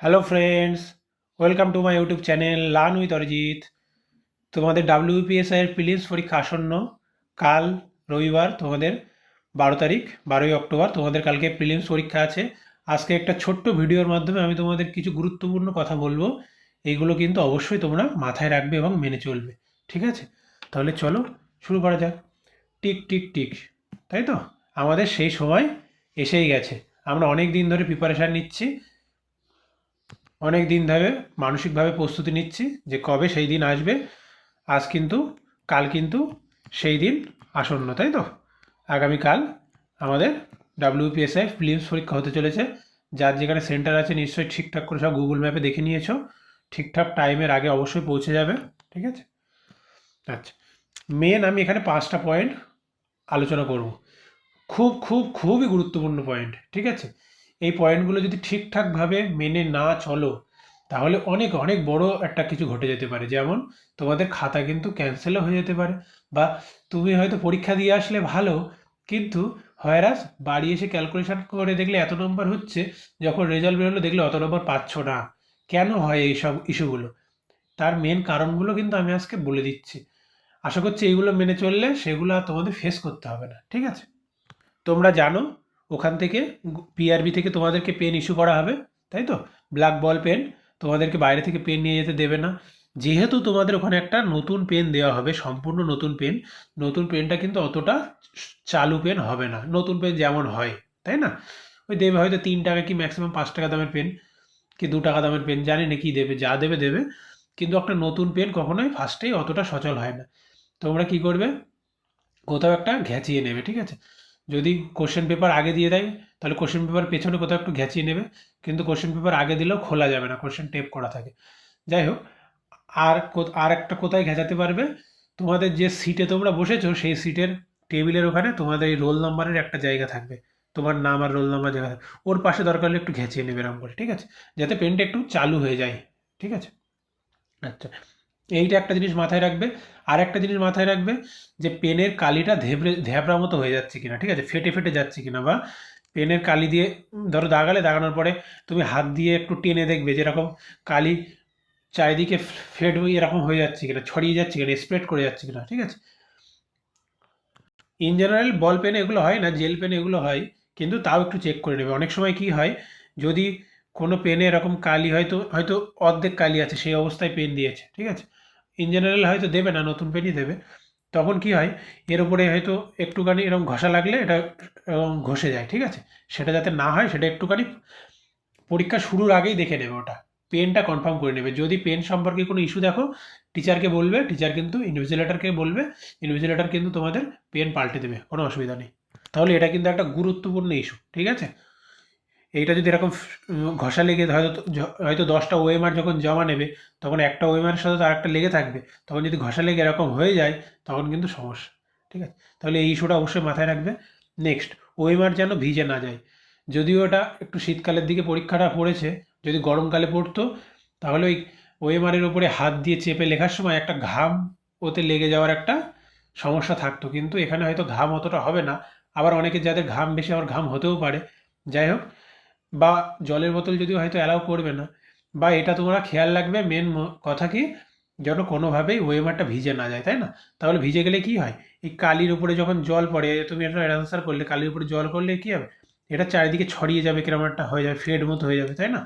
Hello friends welcome to my YouTube channel learn with Arijit তোমাদের WPSI prelims পরীক্ষা আসন্ন। কাল রবিবার তোমাদের বারো তারিখ, বারোই অক্টোবর তোমাদের কালকে প্রিলিমস পরীক্ষা আছে। আজকে একটা ছোট্ট ভিডিওর মাধ্যমে আমি তোমাদের কিছু গুরুত্বপূর্ণ কথা বলব। এইগুলো কিন্তু অবশ্যই তোমরা মাথায় রাখবে এবং মেনে চলবে। ঠিক আছে? তাহলে চলো শুরু করা যাক। Tick tick tick. তাই তো? আমাদের সেই সময় এসেই গেছে। আমরা অনেক দিন ধরে প্রিপারেশান নিচ্ছি। অনেক দিন ধরে মানসিকভাবে প্রস্তুতি নিচ্ছি যে কবে সেই দিন আসবে। আজ কিন্তু, কাল কিন্তু সেই দিন আসন্ন, তাই তো? আগামীকাল আমাদের ডাব্লিউপিএসআই ফিলিমস পরীক্ষা হতে চলেছে। যার যেখানে সেন্টার আছে, নিশ্চয়ই ঠিকঠাক করে সব গুগল ম্যাপে দেখে নিয়েছো। ঠিকঠাক টাইমের আগে অবশ্যই পৌঁছে যাবে, ঠিক আছে? আচ্ছা মেন আমি এখানে পাঁচটা পয়েন্ট আলোচনা করব। খুব খুব, খুবই গুরুত্বপূর্ণ পয়েন্ট ঠিক আছে? এই পয়েন্টগুলো যদি ঠিকঠাকভাবে মেনে না চলো, তাহলে অনেক অনেক বড় একটা কিছু ঘটে যেতে পারে। যেমন তোমাদের খাতা কিন্তু ক্যান্সেলও হয়ে যেতে পারে বা তুমি হয়তো পরীক্ষা দিয়ে আসলে ভালো, কিন্তু হয়রাস বাড়ি এসে ক্যালকুলেশন করে দেখলে এত নম্বর হচ্ছে, যখন রেজাল্ট বেরোলো দেখলে অত নম্বর পাচ্ছ না। কেন হয় এইসব ইস্যুগুলো তার মেন কারণগুলো কিন্তু আমি আজকে বলে দিচ্ছি। আশা করছি এইগুলো মেনে চললে সেগুলো আর তোমাদের ফেস করতে হবে না, ঠিক আছে? তোমরা জানো ওখান থেকে পিআরবি থেকে তোমাদেরকে পেন ইস্যু করা হবে, তাই তো? ব্ল্যাক বল পেন তোমাদেরকে বাইরে থেকে পেন নিয়ে যেতে দেবে না। যেহেতু তোমাদের ওখানে একটা নতুন পেন দেওয়া হবে, সম্পূর্ণ নতুন পেন নতুন পেনটা কিন্তু অতটা চালু পেন হবে না। নতুন পেন যেমন হয়, তাই না? ওই দেবে হয়তো তিন টাকা কি ম্যাক্সিমাম পাঁচ টাকা দামের পেন কি দু টাকা দামের পেন জানি না কি দেবে, যা দেবে দেবে। কিন্তু একটা নতুন পেন কখনোই ফার্স্টেই অতটা সচল হয় না। তোমরা কি করবে? কোথাও একটা ঘেঁচিয়ে নেবে, ঠিক আছে? যদি কোশ্চেন পেপার আগে দিয়ে দেয়, তাহলে কোশ্চেন পেপার পেছনে কোথাও একটু ঘেঁচিয়ে নেবে, কিন্তু কোশ্চেন পেপার আগে দিলেও খোলা যাবে না কোশ্চেন টেপ করা থাকে। যাই হোক, আর আর একটা কোথায় ঘেঁচাতে পারবে? তোমাদের যে সিটে তোমরা বসেছো, সেই সিটের টেবিলের ওখানে তোমাদের এই রোল নাম্বারের একটা জায়গা থাকবে। তোমার নাম আর রোল নাম্বার জায়গা থাকবে। ওর পাশে দরকার হলে একটু ঘেঁচিয়ে নেবে এরকম করে, ঠিক আছে? যাতে পেনটা একটু চালু হয়ে যায়, ঠিক আছে? আচ্ছা। এইটা একটা জিনিস মাথায় রাখবে। আর একটা জিনিস মাথায় রাখবে যে পেনের কালিটা ধেবড়ে, ধেবড়া মতো হয়ে যাচ্ছে কিনা, ঠিক আছে? ফেটে ফেটে যাচ্ছে কিনা বা পেনের কালি দিয়ে ধরো দাগালে দাগানোর পরে তুমি হাত দিয়ে একটু টেনে দেখবে যেরকম কালি চারিদিকে ফেড এরকম হয়ে যাচ্ছে কিনা, ছড়িয়ে যাচ্ছে কিনা স্প্রেড করে যাচ্ছে কিনা, ঠিক আছে? ইন জেনারেল বল পেন এগুলো হয় না জেল পেন এগুলো হয়, কিন্তু তাও একটু চেক করে নেবে। অনেক সময় কি হয়, যদি কোনো পেনে এরকম কালি হয়তো হয়তো অর্ধেক কালি আছে, সেই অবস্থায় পেন দিয়েছে, ঠিক আছে? ইন জেনারেল হয়তো দেবে না, নতুন পেনই দেবে। তখন কি হয়, এর উপরে হয়তো একটুখানি এরকম ঘষা লাগলে এটা ঘষে যায়, ঠিক আছে? সেটা যাতে না হয়, সেটা একটুখানি পরীক্ষা শুরুর আগেই দেখে নেবে ওটা। পেনটা কনফার্ম করে নেবে। যদি পেন সম্পর্কে কোনো ইস্যু দেখো টিচারকে বলবে টিচার কিন্তু ইনভিজিলেটারকে বলবে ইনভিজিলেটার কিন্তু তোমাদের পেন পাল্টে দেবে, কোনো অসুবিধা নেই। তাহলে এটা কিন্তু একটা গুরুত্বপূর্ণ ইস্যু ঠিক আছে? এইটা যদি এরকম ঘষা লেগে হয়তো হয়তো দশটা ওএমআর যখন জমা নেবে, তখন একটা ওএমআরের সাথে তো আরেকটা লেগে থাকবে। তখন যদি ঘষা লেগে এরকম হয়ে যায়, তখন কিন্তু সমস্যা, ঠিক আছে? তাহলে এই ইস্যুটা অবশ্যই মাথায় রাখবে। নেক্সট ওএমআর যেন ভিজে না যায়। যদিও ওটা একটু শীতকালের দিকে পরীক্ষাটা পড়েছে, যদি গরমকালে পড়তো, তাহলে ওই ওএমআরের ওপরে হাত দিয়ে চেপে লেখার সময় একটা ঘাম ওতে লেগে যাওয়ার একটা সমস্যা থাকতো। কিন্তু এখানে হয়তো ঘাম অতটা হবে না। আবার অনেকে যাদের ঘাম বেশি, আবার ঘাম হতেও পারে। যাই হোক বা জলের বোতল যদিও হয়তো অ্যালাউ করবে না, বা এটা তোমরা খেয়াল রাখবে মেন কথা কি, যেন কোনোভাবেই ওয়েমারটা ভিজে না যায়, তাই না? তাহলে ভিজে গেলে কি হয়? এই কালির উপরে যখন জল পড়ে, তুমি একটা অ্যান্সার করলে, কালির উপরে জল করলে কী হবে? এটা চারিদিকে ছড়িয়ে যাবে কীরকম একটা হয়ে যাবে ফেড মতো হয়ে যাবে, তাই না?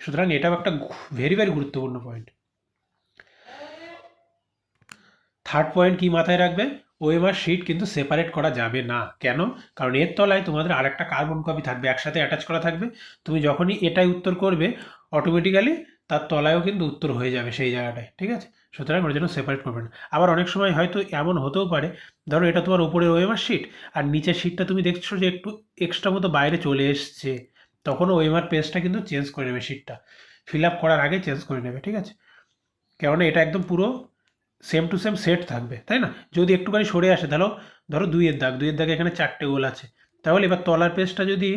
সুতরাং এটাও একটা ভেরি ভেরি গুরুত্বপূর্ণ পয়েন্ট থার্ড পয়েন্ট কি মাথায় রাখবে? ওএমআর শিট কিন্তু সেপারেট করা যাবে না। কেন? কারণ এর তলায় তোমাদের আরেকটা কার্বন কপি থাকবে, একসাথে অ্যাটাচ করা থাকবে। তুমি যখনই এটাই উত্তর করবে অটোমেটিক্যালি তার তলায়ও কিন্তু উত্তর হয়ে যাবে সেই জায়গাটায়, ঠিক আছে? সুতরাং ওর জন্য সেপারেট করবে না। আবার অনেক সময় হয়তো এমন হতেও পারে, ধরো এটা তোমার উপরের ওএমআর শিট আর নিচের শিটটা তুমি দেখছ যে একটু এক্সট্রা মতো বাইরে চলে এসছে, তখনও ওএমআর পেজটা কিন্তু চেঞ্জ করে নেবে শিটটা ফিল আপ করার আগে চেঞ্জ করে নেবে, ঠিক আছে? কেননা এটা একদম পুরো সেম টু সেম সেট থাকবে, তাই না? যদি একটুখানি সরে আসে তাহলে ধরো দুইয়ের দাগ, দুইয়ের দাগে এখানে চারটে গোল আছে, তাহলে এবার তলার পেজটা যদি,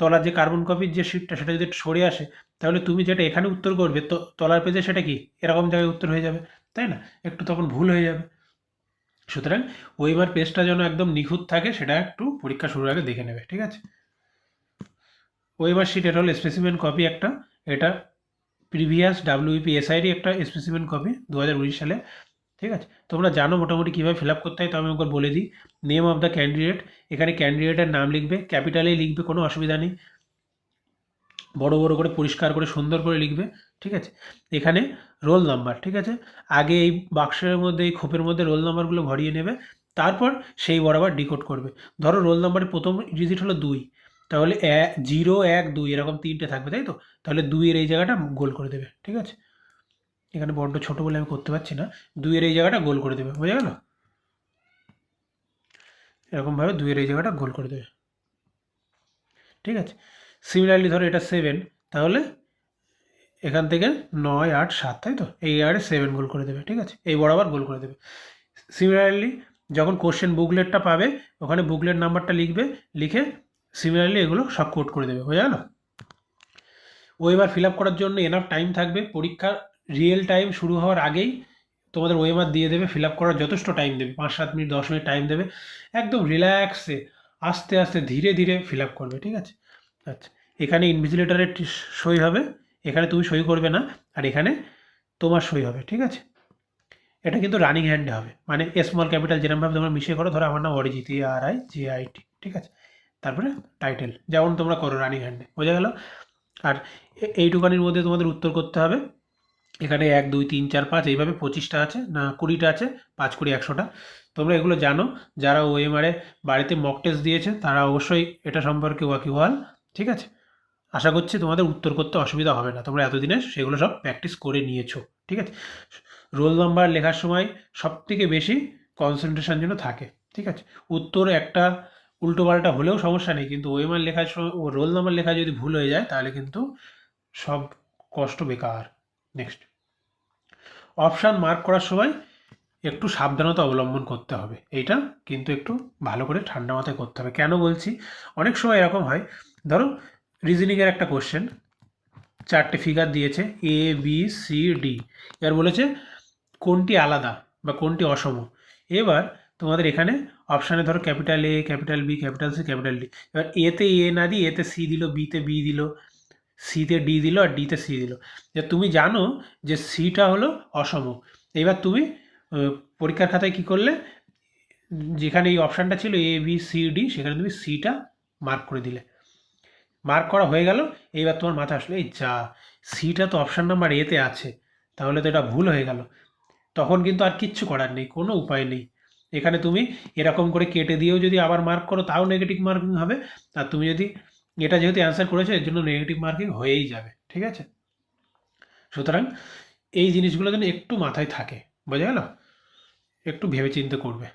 তলার যে কার্বন কপির যে শিটটা সেটা যদি সরে আসে, তাহলে তুমি যেটা এখানে উত্তর করবে, তো তলার পেজে সেটা কি? এরকম জায়গায় উত্তর হয়ে যাবে, তাই না? একটু তখন ভুল হয়ে যাবে। সুতরাং ওইবার পেজটা যেন একদম নিখুঁত থাকে, সেটা একটু পরীক্ষা শুরুর আগে দেখে নেবে, ঠিক আছে? ওইবার শিট এটা হলো স্পেসিমেন্ট কপি একটা, এটা প্রিভিয়াস ডাব্লিউপি এসআইডি একটা স্পেসিমেন কপি দু হাজার উনিশ সালে ঠিক আছে? তোমরা জানো মোটামুটি কীভাবে ফিল আপ করতে হয়, তো আমি একবার বলে দিই। নেম অফ দ্য ক্যান্ডিডেট এখানে ক্যান্ডিডেটের নাম লিখবে ক্যাপিটালেই লিখবে, কোনো অসুবিধা নেই। বড় বড় করে, পরিষ্কার করে, সুন্দর করে লিখবে, ঠিক আছে? এখানে রোল নাম্বার ঠিক আছে? আগে এই বাক্সের মধ্যে, এই খোপের মধ্যে রোল নাম্বারগুলো ভরিয়ে নেবে, তারপর সেই বরাবর ডিকোড করবে। ধরো রোল নাম্বারের প্রথম ডিজিট হলো দুই, তাহলে জিরো এক, দুই, এরকম তিনটে থাকবে, তাই তো? তাহলে দুইয়ের এই জায়গাটা গোল করে দেবে, ঠিক আছে? এখানে বড্ড ছোটো বলে আমি করতে পারছি না। দুইয়ের এই জায়গাটা গোল করে দেবে, বোঝা গেল? এরকমভাবে দুইয়ের এই জায়গাটা গোল করে দেবে। ঠিক আছে? সিমিলারলি ধরো এটা সেভেন তাহলে এখান থেকে নয়, আট, সাত, তাই তো? এই আরে সেভেন গোল করে দেবে, ঠিক আছে? এই বরাবর গোল করে দেবে। সিমিলারলি যখন কোশ্চেন বুকলেটটা পাবে, ওখানে বুকলেট নাম্বারটা লিখবে, লিখে সিমিলারলি এগুলো সব কোড করে দেবে, বোঝা গেল? ওয়েমার ফিল আপ করার জন্য এনাফ টাইম থাকবে, পরীক্ষার রিয়েল টাইম শুরু হওয়ার আগেই তোমাদের ওয়েমার দিয়ে দেবে ফিল আপ করার যথেষ্ট টাইম দেবে, পাঁচ, সাত মিনিট, দশ মিনিট টাইম দেবে। একদম রিল্যাক্সে আস্তে আস্তে, ধীরে ধীরে ফিল আপ করবে, ঠিক আছে? আচ্ছা এখানে ইনভিজিলেটারের সই হবে, এখানে তুমি সই করবে না, আর এখানে তোমার সই হবে, ঠিক আছে? এটা কিন্তু রানিং হ্যান্ডে হবে মানে স্মল ক্যাপিটাল যেরকমভাবে তোমরা মিশিয়ে করো, ধরো আমার নাম Arijit E R I J I T ঠিক আছে? তারপরে টাইটেল যেমন তোমরা করো রানিং হ্যান্ডে বোঝা গেল? আর এ- এইটুকানির মধ্যে তোমাদের উত্তর করতে হবে এখানে এক, দুই, তিন, চার, পাঁচ, এইভাবে পঁচিশটা আছে না কুড়িটা আছে, পাঁচ কুড়ি, একশোটা। তোমরা এগুলো জানো, যারা ওএমআরে বাড়িতে মক টেস্ট দিয়েছে, তারা অবশ্যই এটা সম্পর্কে ওয়াকিওয়াল ঠিক আছে? আশা করছি তোমাদের উত্তর করতে অসুবিধা হবে না, তোমরা এতদিনে সেগুলো সব প্র্যাকটিস করে নিয়েছো, ঠিক আছে? রোল নাম্বার লেখার সময় সব থেকে বেশি কনসেন্ট্রেশন যেন থাকে, ঠিক আছে? উত্তর একটা উল্টোপাল্টা হলেও সমস্যা নেই, কিন্তু ওএমআর লেখার সময়, ও রোল নাম্বার লেখা যদি ভুল হয়ে যায়, তাহলে কিন্তু সব কষ্ট বেকার। নেক্সট অপশান মার্ক করার সময় একটু সাবধানতা অবলম্বন করতে হবে। এইটা কিন্তু একটু ভালো করে ঠান্ডা মাথায় করতে হবে। কেন বলছি? অনেক সময় এরকম হয়। ধরো রিজনিংয়ের একটা কোশ্চেন চারটে ফিগার দিয়েছে এ বি সি ডি এবার বলেছে, কোনটি আলাদা বা কোনটি অসম? এবার তোমাদের এখানে অপশানে ধরো capital A capital B capital C capital D এবার এতে এ না দিয়ে এতে সি দিল বিতে বি দিল। সিতে ডি দিল আর ডিতে সি দিল। যে তুমি জানো যে সিটা হলো অসম। এবার তুমি পরীক্ষার খাতায় কী করলে? যেখানে এই অপশানটা ছিল এ বি সি ডি সেখানে তুমি সিটা মার্ক করে দিলে। মার্ক করা হয়ে গেল, এইবার তোমার মাথা আসলো, এই যা সিটা তো অপশান নাম্বার এতে আছে, তাহলে তো এটা ভুল হয়ে গেল। তখন কিন্তু আর কিচ্ছু করার নেই, কোনো উপায় নেই। এখানে তুমি এরকম করে কেটে দিয়েও যদি আবার মার্ক করো, তাও নেগেটিভ মার্কিং হবে। আর তুমি যদি এটা যেহেতু অ্যান্সার করেছে, এর জন্য নেগেটিভ মার্কিং হয়েই যাবে, ঠিক আছে? সুতরাং এই জিনিসগুলো যেন একটু মাথায় থাকে, বোঝা গেল? একটু ভেবে চিন্তে করবে।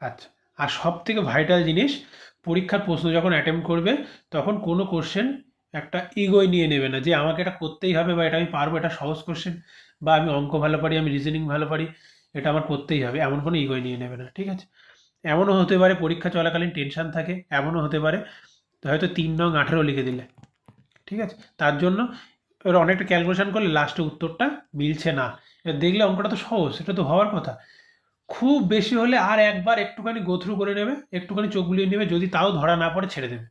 আচ্ছা আর সব থেকে ভাইটাল জিনিস, পরীক্ষার প্রশ্ন যখন অ্যাটেম্প করবে, তখন কোনো কোশ্চেন একটা ইগোই নিয়ে নেবে না, যে আমাকে এটা করতেই হবে বা এটা আমি পারব, এটা সহজ কোশ্চেন বা আমি অঙ্ক ভালো পারি, আমি রিজনিং ভালো পারি, এটা আমার করতেই হবে, এমন কোনো ইগোই নিয়ে নেবে না, ঠিক আছে? এমনও হতে পারে পরীক্ষা চলাকালীন টেনশন থাকে, এমনও হতে পারে হয়তো তিন নং আঠেরো লিখে দিলে। ঠিক আছে? তার জন্য এবার অনেকটা ক্যালকুলেশন করলে লাস্টে উত্তরটা মিলছে না। এবার দেখলে অঙ্কটা তো সহজ এটা তো হওয়ার কথা। খুব বেশি হলে আর একবার একটুখানি গোথ্রু করে নেবে, একটুখানি চোখ বুলিয়ে নেবে, যদি তাও ধরা না পড়ে ছেড়ে দেবে।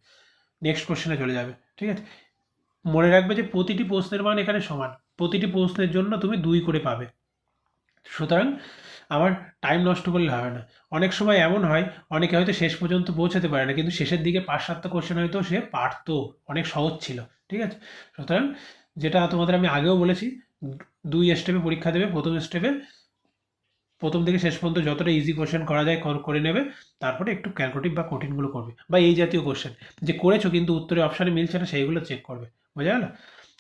নেক্সট কোশ্চেনে চলে যাবে। ঠিক আছে? মনে রাখবে যে প্রতিটি প্রশ্নের মান এখানে সমান। প্রতিটি প্রশ্নের জন্য তুমি দুই করে পাবে। সুতরাং আমার টাইম নষ্ট করলে হবে না। অনেক সময় এমন হয়, অনেকে হয়তো শেষ পর্যন্ত পৌঁছাতে পারে না, কিন্তু শেষের দিকে পাঁচ সাতটা কোশ্চেন হয়তো সে পারতো, অনেক সহজ ছিল, ঠিক আছে? সুতরাং যেটা তোমাদের আমি আগেও বলেছি, দুই স্টেপে পরীক্ষা দেবে, প্রথম স্টেপে প্রথম থেকে শেষ পর্যন্ত যতটা ইজি কোশ্চেন করা যায় করে নেবে, তারপরে একটু ক্যালকুলেটিভ বা কঠিনগুলো করবে, বা এই জাতীয় কোশ্চেন যে করেছ কিন্তু উত্তরে অপশানে মিলছে না, সেইগুলো চেক করবে, বোঝা গেল?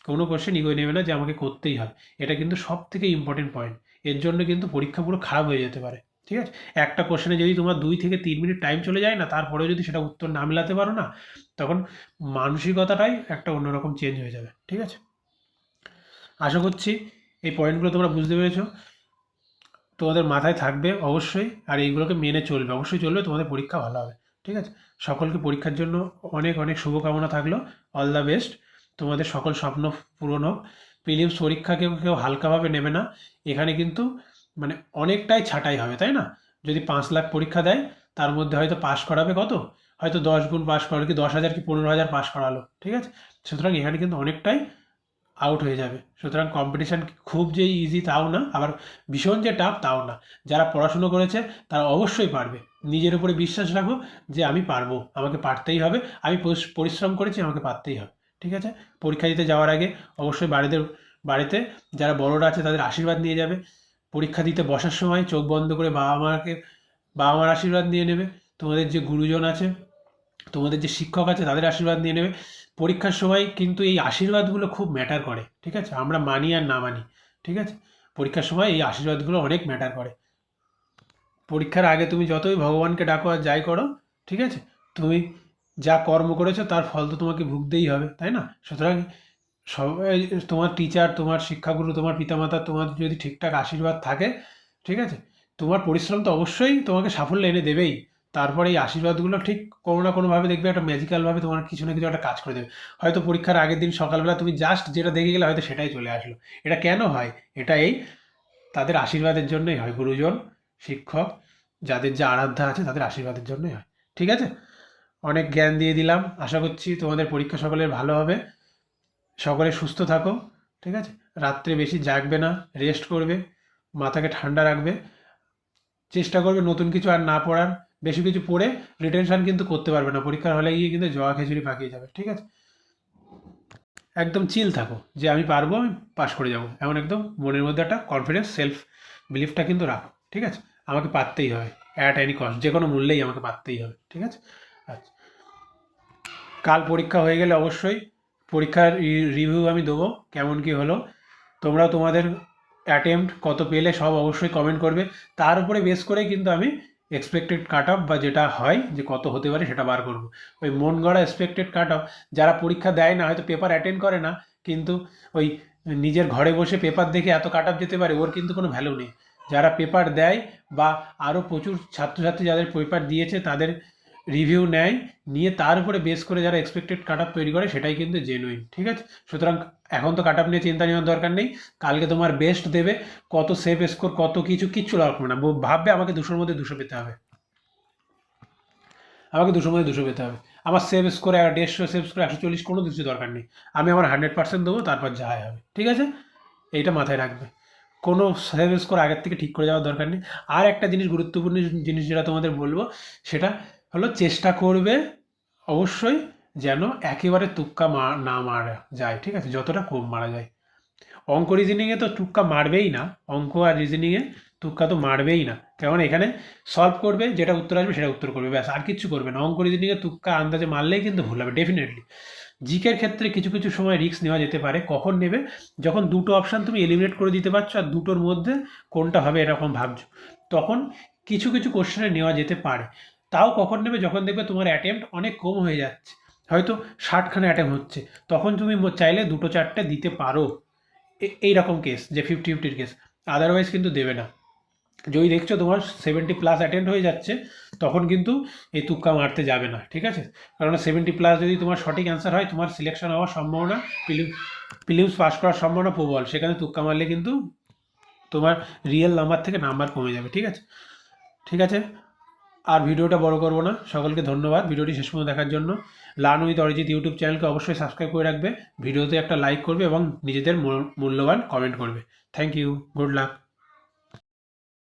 কোনো কোশ্চেন ইগোয় নেবে না যে আমাকে করতেই হবে, এটা কিন্তু সব থেকে ইম্পর্টেন্ট পয়েন্ট এর জন্য কিন্তু পরীক্ষা পুরো খারাপ হয়ে যেতে পারে। ঠিক আছে? একটা কোশ্চেনে যদি তোমার দুই থেকে তিন মিনিট টাইম চলে যায় না তারপরেও যদি সেটা উত্তর না মেলাতে পারো না, তখন মানসিকতাটাই একটা অন্যরকম চেঞ্জ হয়ে যাবে। ঠিক আছে? আশা করছি এই পয়েন্টগুলো তোমরা বুঝতে পেরেছ। তোমাদের মাথায় থাকবে অবশ্যই, আর এইগুলোকে মেনে চলবে। অবশ্যই চলবে, তোমাদের পরীক্ষা ভালো হবে। ঠিক আছে? সকলকে পরীক্ষার জন্য অনেক অনেক শুভকামনা থাকল। অল দ্য বেস্ট তোমাদের সকল স্বপ্ন পূরণ হোক। প্রিলিমস পরীক্ষা কেউ কেউ হালকাভাবে নেবে না। এখানে কিন্তু মানে অনেকটাই ছাঁটাই হবে, তাই না? যদি পাঁচ লাখ পরীক্ষা দেয়, তার মধ্যে হয়তো পাশ করাবে কত? হয়তো দশ গুণ পাশ করালো কি, দশ হাজার কি, পনেরো হাজার পাশ করালো, ঠিক আছে? সুতরাং এখানে কিন্তু অনেকটাই আউট হয়ে যাবে। সুতরাং কম্পিটিশান খুব যে ইজি তাও না, আবার ভীষণ যে টাফ তাও না। যারা পড়াশুনো করেছে, তারা অবশ্যই পারবে। নিজের উপরে বিশ্বাস রাখো যে আমি পারব, আমাকে পারতেই হবে। আমি পরিশ্রম করেছি, আমাকে পারতেই হবে, ঠিক আছে? পরীক্ষা দিতে যাওয়ার আগে অবশ্যই বাড়িতে বাড়িতে। যারা বড়রা আছে তাদের আশীর্বাদ নিয়ে যাবে। পরীক্ষা দিতে বসার সময় চোখ বন্ধ করে বাবা মাকে বাবা মার আশীর্বাদ নিয়ে নেবে। তোমাদের যে গুরুজন আছে, তোমাদের যে শিক্ষক আছে তাদের আশীর্বাদ নিয়ে নেবে। পরীক্ষার সময় কিন্তু এই আশীর্বাদগুলো খুব ম্যাটার করে, ঠিক আছে? আমরা মানি আর না মানি, ঠিক আছে? পরীক্ষার সময় এই আশীর্বাদগুলো অনেক ম্যাটার করে। পরীক্ষার আগে তুমি যতই ভগবানকে ডাকো আর যাই করো, ঠিক আছে? তুমি যা কর্ম করেছ তার ফল তো তোমাকে ভুগতেই হবে, তাই না? সুতরাং সবাই, তোমার টিচার তোমার শিক্ষাগুরু, তোমার পিতামাতা, তোমার যদি ঠিকঠাক আশীর্বাদ থাকে, ঠিক আছে? তোমার পরিশ্রম তো অবশ্যই তোমাকে সাফল্য এনে দেবেই। তারপরে এই আশীর্বাদগুলো ঠিক কোনো না কোনোভাবে দেখবে একটা ম্যাজিক্যালভাবে তোমার কিছু না কিছু একটা কাজ করে দেবে। হয়তো পরীক্ষার আগের দিন সকালবেলা তুমি জাস্ট যেটা দেখে গেলে হয়তো সেটাই চলে আসলো। এটা কেন হয়? এটা এই, তাদের আশীর্বাদের জন্যই হয় গুরুজন, শিক্ষক, যাদের যে আরাধ্যা আছে তাদের আশীর্বাদের জন্যই হয়। ঠিক আছে? অনেক জ্ঞান দিয়ে দিলাম। আশা করছি তোমাদের পরীক্ষা সকলের ভালো হবে। সকলে সুস্থ থাকো, ঠিক আছে? রাত্রে বেশি জাগবে না রেস্ট করবে, মাথাকে ঠান্ডা রাখবে, চেষ্টা করবে নতুন কিছু আর না পড়ার, বেশি কিছু পড়ে রিটেনশন কিন্তু করতে পারবে না, পরীক্ষার হলে গিয়ে কিন্তু জয়া খিচুড়ি পাকিয়ে যাবে, ঠিক আছে? একদম চিল থাকো, যে আমি পারব, আমি পাশ করে যাব, এমন একদম মনের মধ্যে একটা কনফিডেন্স সেলফ বিলিফটা কিন্তু রাখো, ঠিক আছে? আমাকে পারতেই হবে অ্যাট এনি কস্ট যে কোনো মূল্যেই আমাকে পারতেই হবে, ঠিক আছে? আচ্ছা। কাল পরীক্ষা হয়ে গেলে অবশ্যই পরীক্ষার রিভিউ আমি দেবো, কেমন কি হলো। তোমরা তোমাদের অ্যাটেম্প্ট কত পেলে সব অবশ্যই কমেন্ট করবে। তার উপরে বেস করে কিন্তু আমি এক্সপেক্টেড কাট অফ বা যেটা হয়, যে কত হতে পারে সেটা বার করব। ওই মন গড়া এক্সপেক্টেড কাট অফ যারা পরীক্ষা দেয় না, হয়তো পেপার অ্যাটেন্ড করে না, কিন্তু ওই নিজের ঘরে বসে পেপার দেখে এত কাট অফ যেতে পারে, ওর কিন্তু কোনো ভ্যালু নেই। যারা পেপার দেয় বা আরও প্রচুর ছাত্রছাত্রী যাদের পেপার দিয়েছে, তাদের রিভিউ নেয়, নিয়ে তার উপরে বেস করে যারা এক্সপেক্টেড কাট অফ তৈরি করে সেটাই কিন্তু জেনুইন ঠিক আছে? সুতরাং এখন তো কাট অফ নিয়ে চিন্তা নেওয়ার দরকার নেই। কালকে তোমার বেস্ট দেবে, কত সেফ স্কোর কত কিছু, কিচ্ছু লাগবে না। ভাববে আমাকে দুশোর মধ্যে দুশো পেতে হবে। আমাকে দুশোর মধ্যে দুশো পেতে হবে। আমার সেভ স্কোর দেড়শো সেভ স্কোর একশো চল্লিশ, কোনো কিছু দরকার নেই। আমি আমার হান্ড্রেড পার্সেন্ট দেবো, তারপর যা হবে, ঠিক আছে? এইটা মাথায় রাখবে। কোনো সেভ স্কোর আগের থেকে ঠিক করে যাওয়ার দরকার নেই। আর একটা জিনিস গুরুত্বপূর্ণ জিনিস যেটা তোমাদের বলব, সেটা হলো চেষ্টা করবে অবশ্যই যেন একেবারে তুক্কা মা, না মারা যায়, ঠিক আছে? যতটা কম মারা যায়। অঙ্ক রিজনিংয়ে তো তুক্কা মারবেই না। অঙ্ক আর রিজনিংয়ে তুক্কা তো মারবেই না। কেমন এখানে সলভ করবে, যেটা উত্তর আসবে সেটা উত্তর করবে, ব্যাস, আর কিচ্ছু করবে না। অঙ্ক রিজনিংয়ে তুক্কা আন্দাজে মারলেই কিন্তু ভুল হবে ডেফিনেটলি জিকের ক্ষেত্রে কিছু কিছু সময় রিস্ক নেওয়া যেতে পারে। কখন নেবে? যখন দুটো অপশান তুমি এলিমিনেট করে দিতে পারছ আর দুটোর মধ্যে কোনটা হবে এরকম ভাবছ, তখন কিছু কিছু কোশ্চেনে নেওয়া যেতে পারে। তাও কখন নেবে? যখন দেখবে তোমার অ্যাটেম্প্ট অনেক কম হয়ে যাচ্ছে। হয়তো ষাটখানা অ্যাটেম্প হচ্ছে। তখন তুমি চাইলে দুটো চারটে দিতে পারো। এ- এইরকম কেস যে ফিফটি ফিফটির কেস আদারওয়াইজ কিন্তু দেবে না। যদি দেখছ তোমার সেভেন্টি প্লাস অ্যাটেন্ড হয়ে যাচ্ছে, তখন কিন্তু এই তুক্কা মারতে যাবে না, ঠিক আছে? কারণ সেভেন্টি প্লাস যদি তোমার সঠিক অ্যান্সার হয়, তোমার সিলেকশন হওয়ার সম্ভাবনা প্রিলিম প্রিলিমস পাস করার সম্ভাবনা প্রবল। সেখানে তুক্কা মারলে কিন্তু তোমার রিয়েল নাম্বার থেকে নাম্বার কমে যাবে, ঠিক আছে? ঠিক আছে? আর ভিডিওটা বড় করব না। সকলকে ধন্যবাদ। ভিডিওটি শেষ পর্যন্ত দেখার জন্য। লার্ন উইথ অরিজিৎ ইউটিউব চ্যানেলকে অবশ্যই সাবস্ক্রাইব করে রাখবে। ভিডিওতে একটা লাইক করবে এবং নিজেদের মূল্যবান কমেন্ট করবে। Thank you good luck